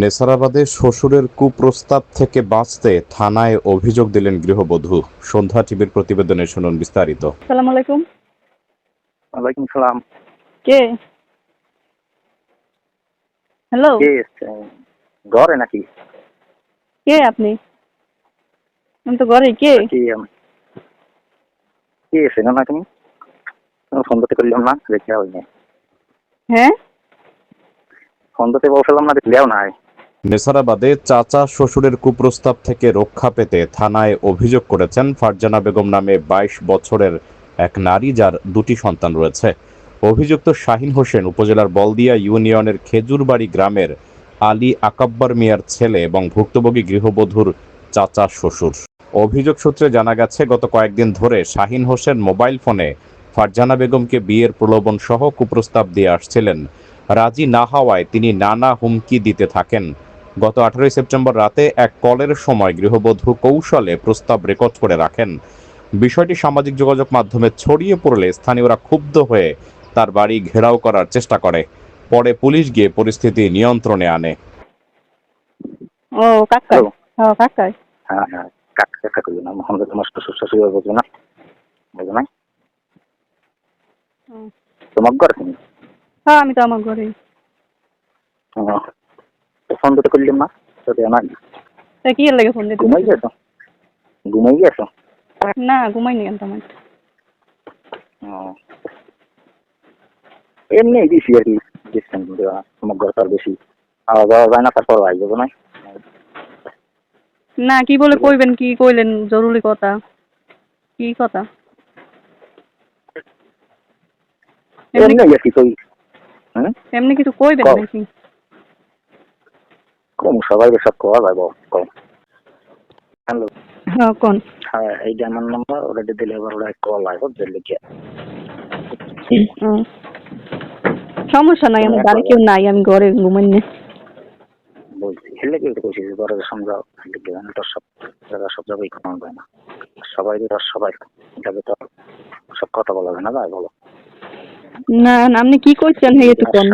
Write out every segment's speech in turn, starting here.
নেসারাবাদে শ্বশুরের কুপ্রস্তাব থেকে বাঁচতে থানায় অভিযোগ দিলেন গৃহবধূ। সন্ধ্যা টিভির প্রতিবেদনে শুনুন বিস্তারিত। সালাম আলাইকুম। ওয়ালাইকুম সালাম। কে? হ্যালো। কে ঘরে নাকি? কে আপনি? আমি তো ঘরে কে? কে না তুমি ফোন দিতে করলাম না দেখে হ্যাঁ? ফোন দিতে বলছিলাম না দেখলেও নাই। নেসারাবাদে চাচা শ্বশুরের কুপ্রস্তাব থেকে রক্ষা পেতে থানায় অভিযোগ করেছেন ফারজানা বেগম নামে বাইশ বছরের এক নারী যার দুটি সন্তান রয়েছে। অভিযুক্ত শাহিন হোসেন উপজেলার বলদিয়া ইউনিয়নের খেজুরবাড়ি গ্রামের আলী আকাব্বার মিয়ার ছেলে এবং ভুক্তভোগী গৃহবধূর চাচা শ্বশুর। অভিযোগ সূত্রে জানা গেছে, গত কয়েকদিন ধরে শাহিন হোসেন মোবাইল ফোনে ফারজানা বেগমকে বিয়ের প্রলোভন সহ কুপ্রস্তাব দিয়ে আসছিলেন। রাজি না হওয়ায় তিনি নানা হুমকি দিতে থাকেন। গত আঠারোই সেপ্টেম্বর রাতে এক কলের সময় গৃহবধূ কৌশলে প্রস্তাব রেকর্ড করে রাখেন। বিষয়টি সামাজিক যোগাযোগ মাধ্যমে ছড়িয়ে পড়লে স্থানীয়রা ক্ষুব্ধ হয়ে তার বাড়ি ঘেরাও করার চেষ্টা করে। পরে পুলিশ গিয়ে পরিস্থিতি নিয়ন্ত্রণে আনে। ও। হ্যাঁ হ্যাঁ হ্যাঁ কাকা কাকা করবে না মোহাম্মদ তোমার শ্বশুর শাশুড়ি বুঝবে না। বুঝবে না? তোমার ঘর হ্যাঁ আমি তো আমার ঘরে ফোন দিতে করলাম না। তো দেও নাই কি এর লাগে ফোন দিতে? ঘুমাই গেছো? ঘুমাই গেছো? না ঘুমাইনি কেন তোমার? ও। এমনি দিছি আর কি ডিসকাউন্ট দেওয়া তোমার ঘর তার বেশি। আলাদা যাওয়া যায় না তারপর আই যাব না। না কি বলে কইবেন কি কইলেন? জরুরি কথা। কি কথা? এমনি কই এমনি কিছু কইবেন নাকি? কম সবাই সব কওয়া বল কম হ্যালো। হ্যাঁ কোন? হ্যাঁ আমার নাম্বার দিলে ওরা কল আসব দিল্লি হুম। সমস্যা নাই আমার বাড়ি কেউ নাই আমি ঘরে ঘুমাই না। বলছি হেলে কি সমঝাও হেলে তো সব জায়গা সব জায়গায় কমান যায় না। সবাই তো সবাই যাবে তো সব কথা বলা যায় না ভাই বলো। না না, আপনি কি কইছেন হে একটু কোন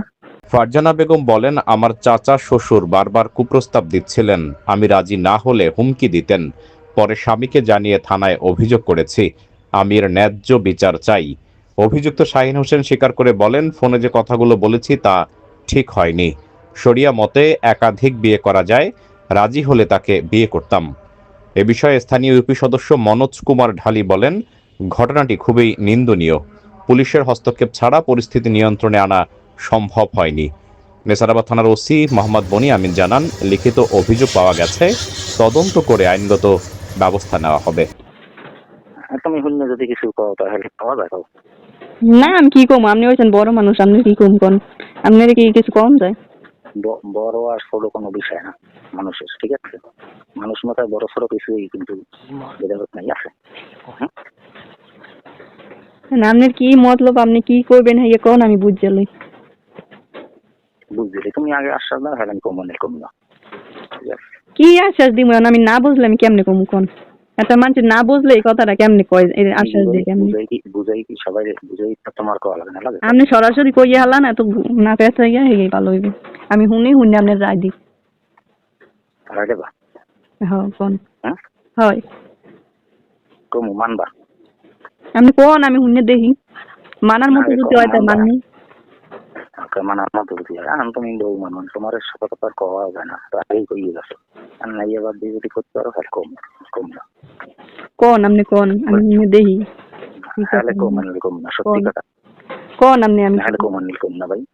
ফারজানা বেগম বলেন, আমার চাচা, শ্বশুর বারবার কুপ্রস্তাব দিচ্ছিলেন। আমি রাজি না হলে হুমকি দিতেন। পরে স্বামীকে জানিয়ে থানায় অভিযোগ করেছি। আমি এর ন্যায্য বিচার চাই। অভিযুক্ত শাহিন হোসেন স্বীকার করে বলেন, ফোনে যে কথাগুলো বলেছি তা ঠিক হয়নি। শরিয়া মতে একাধিক বিয়ে করা যায়। রাজি হলে তাকে বিয়ে করতাম। এ বিষয়ে স্থানীয় ইউপি সদস্য মনোজ কুমার ঢালি বলেন, ঘটনাটি খুবই নিন্দনীয়। পুলিশের হস্তক্ষেপ ছাড়া পরিস্থিতি নিয়ন্ত্রণে আনা সম্ভব হয়নি। নেসারাবাদ থানার ওসি মোহাম্মদ বনি আমিন জানান লিখিত অভিযোগ পাওয়া গেছে তদন্ত করে আইনগত ব্যবস্থা নেওয়া হবে। তুমি যদি কিছু কও তাহলে পাওয়া যায় না আমি কি কম? আপনি হয়েছেন বড় মানুষ আপনি কি কম কোন? আপনার কি কিছু কম যায়? বড় আর ছোট কোনো বিষয় না মানুষের ঠিক আছে? মানুষ মাথায় বড় ছোট কিছুই কিন্তু ভেদাভেদ নাই আছে। না, আপনার কি মতলব আপনি কি করবেন হ্যাঁ কোন আমি লই বুঝলি তুমি আগে আশ্বাস দাও হ্যাঁ আমি কমনের কম না। কি আশ্বাস দিব আমি না বুঝলে আমি কেমনে কম কোন? একটা মানুষ না বুঝলে এই কথাটা কেমনে কয়? আশ্বাস দিয়ে কেমনে? বুঝাই কি সবাই বুঝাই তো তোমার লাগে না লাগে? আপনি সরাসরি কইয়া হালান এত না ইয়া হেগে ভালো হইবে। আমি শুনি শুনি আপনার রায় দি তারা দেবা? হ্যাঁ কোন? হ্যাঁ? হয়। কমু মানবা? আপনি কোন? আমি শুনে দেখি। মানার মতো না, যদি হয় তা আমরা- মানি তাহলে কম না। কোন আপনি কোন? আমি দেখি তাহলে কম আনলে কম না সত্যি কথা। কোন আপনি আমি কম। না ভাই।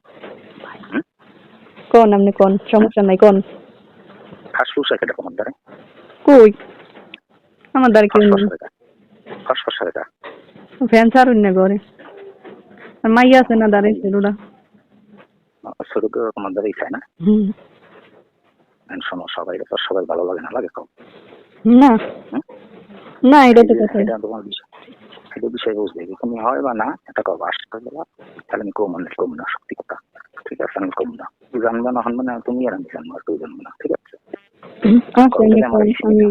কোন আপনি কোন? সমস্যা নাই কোন? ফাঁসফুস একটা তোমার দ্বারা? কই? আমার দ্বারা কেউ নেই। ফাঁসফাস ফ্যান ছাড়ুন না ঘরে। মাইয়া আছে না দাঁড়াইছে ওরা শুরু করে তোমার দ্বারাই চায় না। শোনো সবাই তো সবাই ভালো লাগে না লাগে কম। না। না এটা তো কথা। এটা তোমার বিষয়। এটা বিষয় বুঝবে তুমি হয় বা না এটা কব আসতে দেবা তাহলে আমি কম আনলে কম না সত্যি কথা। ঠিক আছে আমি কম না। তুই জানবে না হনবে না তুমি আর আমি জানব আর তুই জানবে না ঠিক আছে? আচ্ছা আমি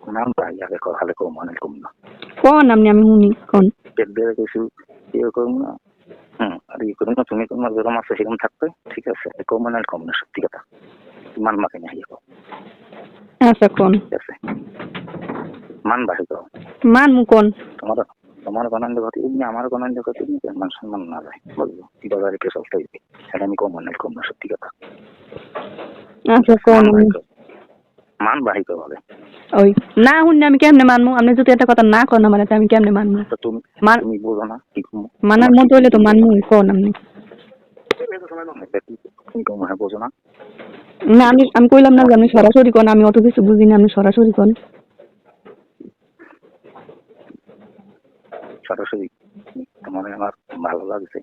কোন নাম পাই আগে কম আনলে কম না। কোন আপনি আমি শুনি কোন? কিছু ইয়ে না। হুম আর ইয়ে না তুমি তোমার যেরকম আছে সেরকম থাকবে ঠিক আছে? কম আনলে কম না সত্যি কথা। মান মাকে নিয়ে কো আচ্ছা কোন? ঠিক আছে? মান বাহি কো মানমু কোন? তোমার তোমার গণান্দ গতি এমনি আমার গণান্দ গতি এমনি মান সম্মান না যায় বুঝলো কি বাজারে কে চলতে হইবে সেটা আমি কম মনে কম না সত্যি কথা। আচ্ছা কোন? মান। মান কো বলে ওই না শুনলে আমি কেমনে মানমু? আপনি যদি একটা কথা না কন আমার আমি কেমনে মানমু? তো তুমি তুমি না কি মানার মতো হইলে তো মানমু কোন আপনি? বোঝো না। আমি আমি কইলাম না যে আপনি সরাসরি কোন আমি অত কিছু বুঝি না আপনি সরাসরি কোন। সরাসরি তোমার আমার ভালো লাগছে।